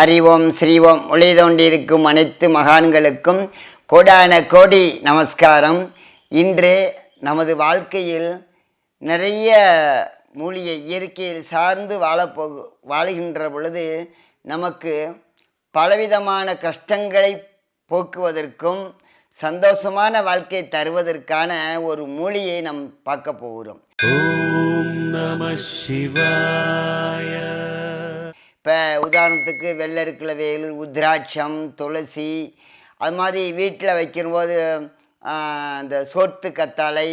அறிவோம் ஸ்ரீவோம் ஒளி தோண்டியிருக்கும் அனைத்து மகான்களுக்கும் கோடான கோடி நமஸ்காரம். இன்று நமது வாழ்க்கையில் நிறைய மூலியை இயற்கையில் சார்ந்து வாழப்போ வாழுகின்ற பொழுது நமக்கு பலவிதமான கஷ்டங்களை போக்குவதற்கும் சந்தோஷமான வாழ்க்கை தருவதற்கான ஒரு மூலியை நம் பார்க்க போகிறோம். ஓம் நம சிவாய. இப்போ உதாரணத்துக்கு வெள்ளருக்குல வேலு உத்ராட்சம் துளசி அது மாதிரி வீட்டில் வைக்கும்போது அந்த இந்த சோத்து கத்தாழை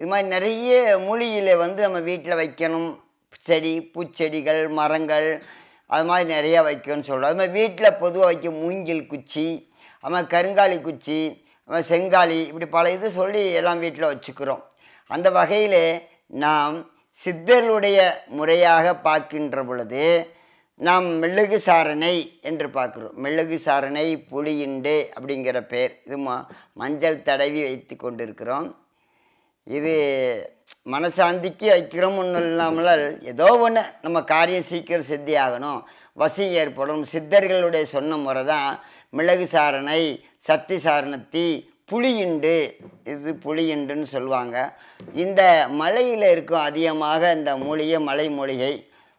இது மாதிரி நிறைய மூலிகையில் வந்து நம்ம வீட்டில் வைக்கணும். செடி பூச்செடிகள் மரங்கள் அது மாதிரி நிறைய வைக்கணும்னு சொல்கிறோம் அது மாதிரி வீட்டில் பொதுவாக வைக்க மூங்கில் குச்சி அது மாதிரி கருங்காலி குச்சி அது செங்காலி இப்படி பல இது சொல்லி எல்லாம் வீட்டில் வச்சுக்கிறோம். அந்த வகையில் நாம் சித்தர்களுடைய முறையாக பார்க்கின்ற பொழுது நாம் மெழுகு சாரணை என்று பார்க்குறோம். மெழுகு சாரணை புளியுண்டு அப்படிங்கிற பேர் இது ம மஞ்சள் தடவி வைத்து கொண்டிருக்கிறோம். இது மனசாந்திக்கு வைக்கிறோம் ஒன்றும் இல்லாமல் ஏதோ ஒன்று நம்ம காரியம் சீக்கிரம் சித்தி ஆகணும். வசி ஏற்படும். சித்தர்களுடைய சொன்ன முறை தான் மிளகு சாரணை சத்தி சாரணத்தி புளியுண்டு இது புளியுண்டுன்னு சொல்லுவாங்க. இந்த மலையில் இருக்கும் அதிகமாக இந்த மூலிகை மலை மூலிகை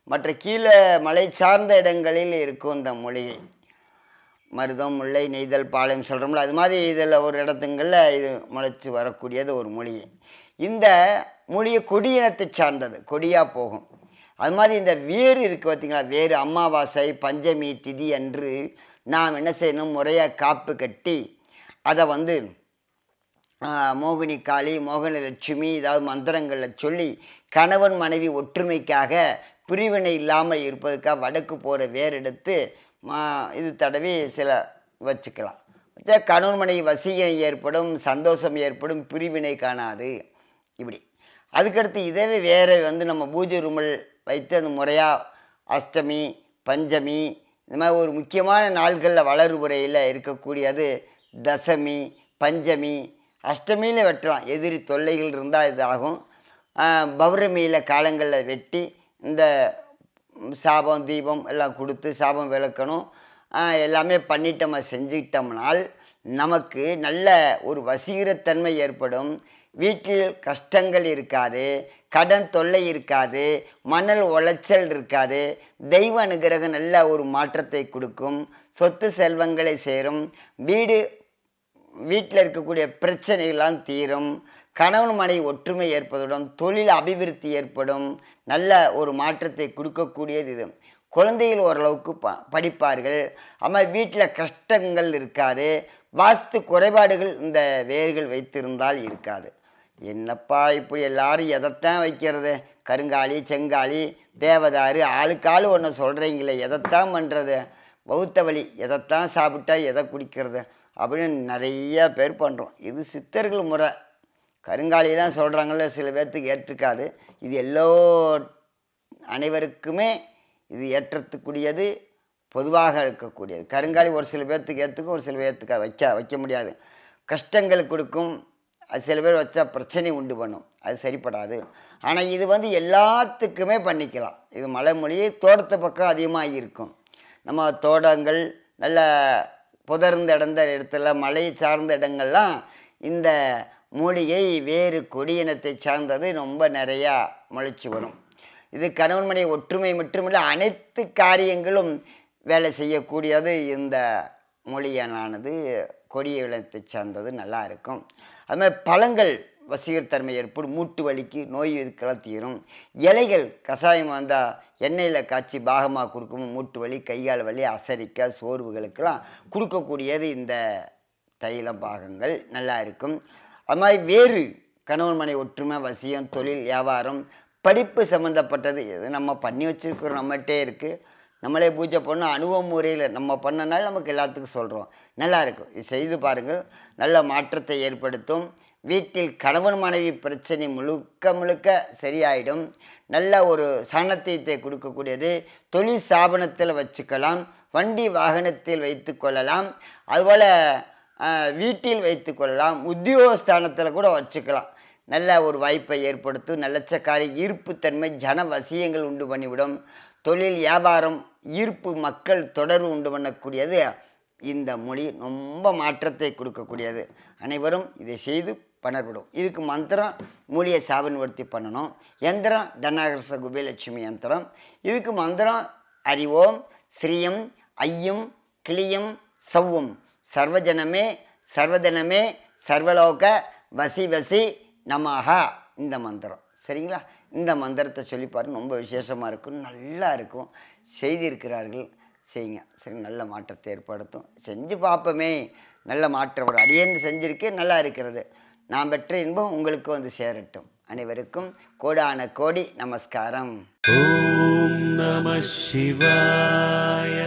மற்ற கீழே மலை சார்ந்த இடங்களில் இருக்கும் இந்த மூலிகை மருதம் முல்லை நெய்தல் பாளையம் சொல்கிறோம்ல அது மாதிரி இதில் ஒரு இடத்துங்களில் இது முளைச்சி வரக்கூடியது ஒரு மொழியை இந்த மொழியை கொடியினத்தை சார்ந்தது கொடியாக போகும். அது மாதிரி இந்த வேர் இருக்குது பார்த்தீங்களா வேறு அமாவாசை பஞ்சமி திதி அன்று நாம் என்ன செய்யணும் முறையாக காப்பு கட்டி அதை வந்து மோகினி காளி மோகன லட்சுமி ஏதாவது மந்திரங்களில் சொல்லி கணவன் மனைவி ஒற்றுமைக்காக பிரிவினை இல்லாமல் இருப்பதற்காக வடக்கு போகிற வேர் எடுத்து மா இது தடவி சில வச்சுக்கலாம். வச்சா கணவன் ஏற்படும் சந்தோஷம் ஏற்படும் பிரிவினை காணாது. இப்படி. அதுக்கடுத்து இதவே வேறு வந்து நம்ம பூஜை ரூமல் வைத்து அந்த முறையாக அஷ்டமி பஞ்சமி இந்த மாதிரி ஒரு முக்கியமான நாள்களில் வளர்புறையில் இருக்கக்கூடியது தசமி பஞ்சமி அஷ்டமியில் வெட்டலாம். எதிரி தொல்லைகள் இருந்தால் இதாகும். பௌர்ணமியில் காலங்களில் வெட்டி இந்த சாபம் தீபம் எல்லாம் கொடுத்து சாபம் விளக்கணும். எல்லாமே பண்ணிட்டு நம்ம செஞ்சுக்கிட்டோம்னால் நமக்கு நல்ல ஒரு வசீகரத்தன்மை ஏற்படும். வீட்டில் கஷ்டங்கள் இருக்காது கடன் தொல்லை இருக்காது மணல் உளைச்சல் இருக்காது. தெய்வ அனுகிரகம் நல்ல ஒரு மாற்றத்தை கொடுக்கும். சொத்து செல்வங்களை சேரும். வீடு வீட்டில் இருக்கக்கூடிய பிரச்சனைகள்லாம் தீரும். கணவன் மனைவி ஒற்றுமை ஏற்பதுடன் தொழில் அபிவிருத்தி ஏற்படும். நல்ல ஒரு மாற்றத்தை கொடுக்கக்கூடியது இது. குழந்தைகள் ஓரளவுக்கு ப படிப்பார்கள். அம்மா வீட்டில் கஷ்டங்கள் இருக்காது. வாஸ்து குறைபாடுகள் இந்த வேர்கள் வைத்திருந்தால் இருக்காது. என்னப்பா இப்படி எல்லாரும் எதைத்தான் வைக்கிறது? கருங்காலி செங்காலி தேவதாரு ஆளுக்கு ஆளு ஒன்று சொல்கிறீங்களே எதைத்தான் பண்ணுறது பௌத்த வழி எதைத்தான் சாப்பிட்டா எதை குடிக்கிறது? அப்படின்னு நிறைய பேர் பண்ணுறோம் இது சித்தர்கள் முறை. கருங்காலிலாம் சொல்கிறாங்கள சில பேர்த்துக்கு ஏற்றுக்காது இது எல்லோ அனைவருக்குமே இது ஏற்றத்துக்குரியது பொதுவாக இருக்கக்கூடியது. கருங்காலி ஒரு சில பேர்த்துக்கு ஏற்றுக்கும் ஒரு சில பேர்த்துக்கு வைக்க வைக்க முடியாது. கஷ்டங்கள் கொடுக்கும் அது சில பேர் வச்சா பிரச்சனை உண்டு பண்ணும். அது சரிப்படாது. ஆனால் இது வந்து எல்லாத்துக்குமே பண்ணிக்கலாம். இது மலைமொழியே தோட்டத்து பக்கம் அதிகமாக இருக்கும். நம்ம தோட்டங்கள் நல்ல புதர்ந்த இடந்த இடத்துல மலை சார்ந்த இடங்கள்லாம் இந்த மூலிகை வேறு கொடியினத்தை சார்ந்தது ரொம்ப நிறையா முளைச்சி வரும். இது கணவன் மனைவி ஒற்றுமை மட்டுமில்லை அனைத்து காரியங்களும் வேலை செய்யக்கூடியது இந்த மொழியானது கொடிய இனத்தை சார்ந்தது நல்லா இருக்கும். அதுமாதிரி பழங்கள் வசீகரத்தன்மை ஏற்படும் மூட்டு வலிக்கு நோய் இதுக்கெல்லாம் தீரும். இலைகள் கஷாயம் வந்தால் எண்ணெயில் காய்ச்சி பாகமாக கொடுக்கும் மூட்டு வலி கைகால் வலி அசரிக்க சோர்வுகளுக்கெல்லாம் கொடுக்கக்கூடியது இந்த தைலம் பாகங்கள் நல்லா இருக்கும். அது மாதிரி வேறு கணவன் மனை ஒற்றுமை வசியம் தொழில் வியாபாரம் படிப்பு சம்மந்தப்பட்டது எது நம்ம பண்ணி வச்சுருக்கிறோம் நம்மகிட்டே இருக்குது நம்மளே பூஜை பண்ணோம் அனுபவ முறையில் நம்ம பண்ணனால நமக்கு எல்லாத்துக்கும் சொல்கிறோம் நல்லாயிருக்கும் இது செய்து பாருங்கள். நல்ல மாற்றத்தை ஏற்படுத்தும். வீட்டில் கணவன் மனைவி பிரச்சனை முழுக்க முழுக்க சரியாயிடும். நல்ல ஒரு சனத்தியத்தை கொடுக்கக்கூடியது. தொழில் ஸ்தாபனத்தில் வச்சுக்கலாம். வண்டி வாகனத்தில் வைத்து கொள்ளலாம். அதுபோல் வீட்டில் வைத்து கொள்ளலாம் உத்தியோகஸ்தானத்தில் கூட வச்சுக்கலாம். நல்ல ஒரு வாய்ப்பை ஏற்படுத்தும் நல்லச்சக்காரி ஈர்ப்புத்தன்மை ஜன வசியங்கள் உண்டு பண்ணிவிடும். தொழில் வியாபாரம் ஈர்ப்பு மக்கள் தொடர்பு உண்டு பண்ணக்கூடியது இந்த மொழி ரொம்ப மாற்றத்தை கொடுக்கக்கூடியது. அனைவரும் இதை செய்து பணப்படும் இதுக்கு மந்திரம் மொழியை சாபன்வர்த்தி பண்ணணும். யந்திரம் தனகரச குபேலட்சுமி யந்திரம் இதுக்கு மந்திரம் அறிவோம் ஸ்ரீயம் ஐயும் கிளியும் சவ்வும். சர்வஜனமே சர்வதனமே சர்வலோக வசி வசி நமாகா இந்த மந்திரம். சரிங்களா? இந்த மந்திரத்தை சொல்லி பாருங்க. ரொம்ப விசேஷமாக இருக்கும். நல்லா இருக்கும். செய்திருக்கிறார்கள். செய்யுங்க. சரி நல்ல மாற்றத்தை ஏற்படுத்தும். செஞ்சு பார்ப்போமே. நல்ல மாற்றம் வரும். அடியேந்து செஞ்சுருக்கேன் நல்லா இருக்கிறது. நாம் பெற்ற இன்பம் உங்களுக்கும் வந்து சேரட்டும். அனைவருக்கும் கோடான கோடி நமஸ்காரம். ஓம் நம சிவாய.